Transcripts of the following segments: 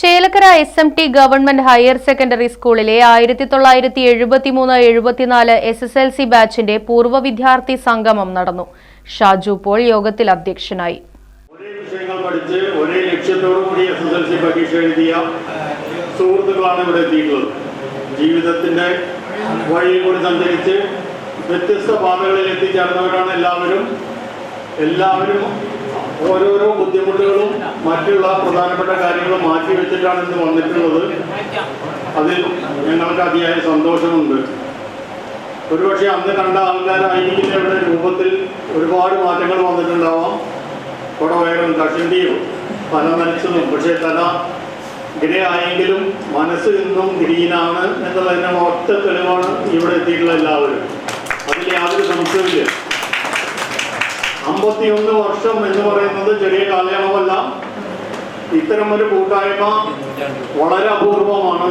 Chelakkara S M T government higher secondary സ്കൂളിലെ ആയിരത്തി തൊള്ളായിരത്തി എഴുപത്തിമൂന്ന് എഴുപത്തിനാല് എസ് എസ് എൽ സി ബാച്ചിന്റെ പൂർവ വിദ്യാർത്ഥി സംഗമം നടന്നു. ഷാജു പോൾ യോഗത്തിൽ അധ്യക്ഷനായി. ഒരേ വിഷയങ്ങൾ പഠിച്ച് ഒരേ ലക്ഷ്യത്തോടുകൂടി എസ് പരീക്ഷ എഴുതിയ സുഹൃത്തുക്കളാണ് ഇവിടെ എത്തിയിട്ടുള്ളത്. ജീവിതത്തിന്റെ വഴിയിൽ കൂടി സഞ്ചരിച്ച് വ്യത്യസ്ത പാതകളിൽ എത്തിച്ചേർന്നവരാണ് എല്ലാവരും. എല്ലാവരും ഓരോരോ ബുദ്ധിമുട്ടുകളും മറ്റുള്ള പ്രധാനപ്പെട്ട കാര്യങ്ങൾ മാറ്റി വെച്ചിട്ടാണ് ഇന്ന് വന്നിട്ടുള്ളത്. അതിൽ ഞങ്ങൾക്ക് അതിയായ സന്തോഷമുണ്ട്. ഒരുപക്ഷെ അന്ന് കണ്ട ആൾക്കാരായിരിക്കുന്നവരുടെ രൂപത്തിൽ ഒരുപാട് മാറ്റങ്ങൾ വന്നിട്ടുണ്ടാവാം. കുടവയറും കഷിന്റെയും തല നനച്ചതും. പക്ഷേ തല ഗ്രയായെങ്കിലും മനസ്സ് നിന്നും ഗ്രീനാണ് എന്നുള്ളതിന്റെ ഒറ്റ തെളിവാണ് ഇവിടെ എത്തിയിട്ടുള്ള എല്ലാവരും. അതിൽ യാതൊരു സംശയമില്ല അമ്പത്തിയൊന്ന് വർഷം എന്ന് പറയുന്നത് ചെറിയ കാലയളവല്ല. ഇത്തരം ഒരു കൂട്ടായ്മ വളരെ അപൂർവമാണ്.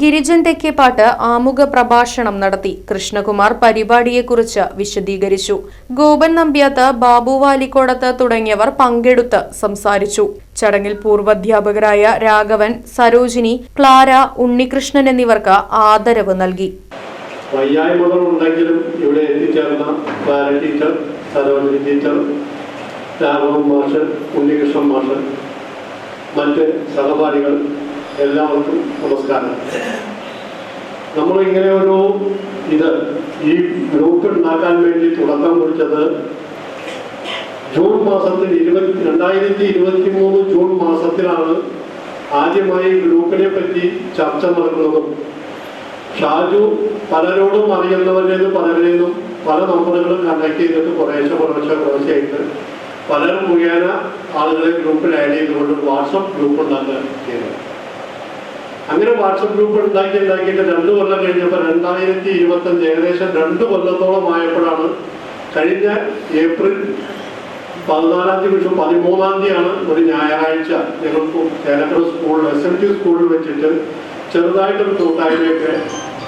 ഗിരിജൻ തെക്കേപ്പാട്ട് ആമുഖ പ്രഭാഷണം നടത്തി. കൃഷ്ണകുമാർ പരിപാടിയെക്കുറിച്ച് വിശദീകരിച്ചു. ഗോപൻ നമ്പ്യാത്ത് ബാബു വാലിക്കോടത്ത് തുടങ്ങിയവർ പങ്കെടുത്ത് സംസാരിച്ചു. ചടങ്ങിൽ പൂർവാധ്യാപകരായ രാഘവൻ സരോജിനി ക്ലാര ഉണ്ണികൃഷ്ണൻ എന്നിവർക്ക് ആദരവ് നൽകി. വയ്യായ്മകൾ ഉണ്ടെങ്കിലും ഇവിടെ എത്തിച്ചേർന്ന ക്ലാര ടീച്ചർ സരോജിനി ടീച്ചർ രാഘവൻ മാഷ് ഉണ്ണികൃഷ്ണൻ മാഷ് മറ്റ് സഹപാഠികൾ എല്ലാവർക്കും നമസ്കാരം. നമ്മൾ ഇങ്ങനെ ഒരു ഇത് ഈ ഗ്രൂപ്പ് ഉണ്ടാക്കാൻ വേണ്ടി തുടക്കം കുറിച്ചത് ജൂൺ മാസത്തിൽ ഇരുപത്തി രണ്ടായിരത്തി ഇരുപത്തി മൂന്ന് ജൂൺ മാസത്തിലാണ് ആദ്യമായി ഗ്രൂപ്പിനെ പറ്റി ചർച്ച നടക്കുന്നതും. ഷാജു പലരോടും അറിയുന്നവരിൽ പലരിലും പല നമ്പറുകളും കണ്ടക്ട് ചെയ്തിട്ട് കുറേശ്ശെ കുറേശ്ശെ കുറേശ്ശെയായിട്ട് പലരും മുഖേന ആളുകളെ ഗ്രൂപ്പിൽ ആഡ് ചെയ്തുകൊണ്ട് വാട്സപ്പ് ഗ്രൂപ്പ് ഉണ്ടാക്കുക അങ്ങനെ വാട്സപ്പ് ഗ്രൂപ്പ് ഉണ്ടാക്കി ഉണ്ടാക്കിയിട്ട് രണ്ട് കൊല്ലം കഴിഞ്ഞപ്പോൾ രണ്ടായിരത്തി ഇരുപത്തഞ്ച് ഏകദേശം രണ്ട് കൊല്ലത്തോളം ആയപ്പോഴാണ് കഴിഞ്ഞ ഏപ്രിൽ പതിനാലാം തീയതി വിഷു പതിമൂന്നാം തീയതിയാണ് ഒരു ഞായറാഴ്ച ഞങ്ങൾക്ക് ചേലക്കര സ്കൂളിൽ എസ് എൻ ടി സ്കൂളിൽ വെച്ചിട്ട് ചെറുതായിട്ടൊരു കൂട്ടായ്മയൊക്കെ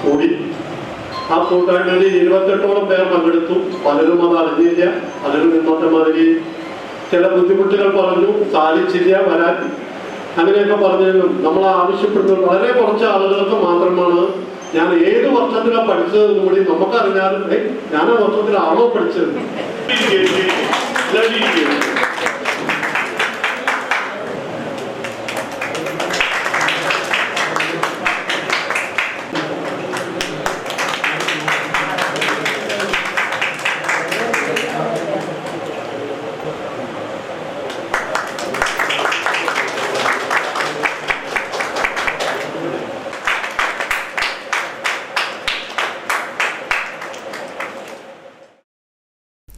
കൂടി. ആ കൂട്ടായ്മയിൽ ഇരുപത്തെട്ടോളം പേർ പങ്കെടുത്തു. പലരും അത് അറിഞ്ഞില്ല. പലരും ഇന്നത്തെ മാതിരി ചില ബുദ്ധിമുട്ടുകൾ പറഞ്ഞു സാധിച്ചില്ല വരാൻ. അങ്ങനെയൊക്കെ പറഞ്ഞാലും നമ്മൾ ആവശ്യപ്പെടുന്നത് വളരെ കുറച്ച് ആളുകൾക്ക് മാത്രമാണ്. ഞാൻ ഏത് വർഷത്തിലാണ് പഠിച്ചതെന്ന് കൂടി നമുക്കറിഞ്ഞാലും "ഏയ്, ഞാൻ ആ വർഷത്തിലാണോ പഠിച്ചത്?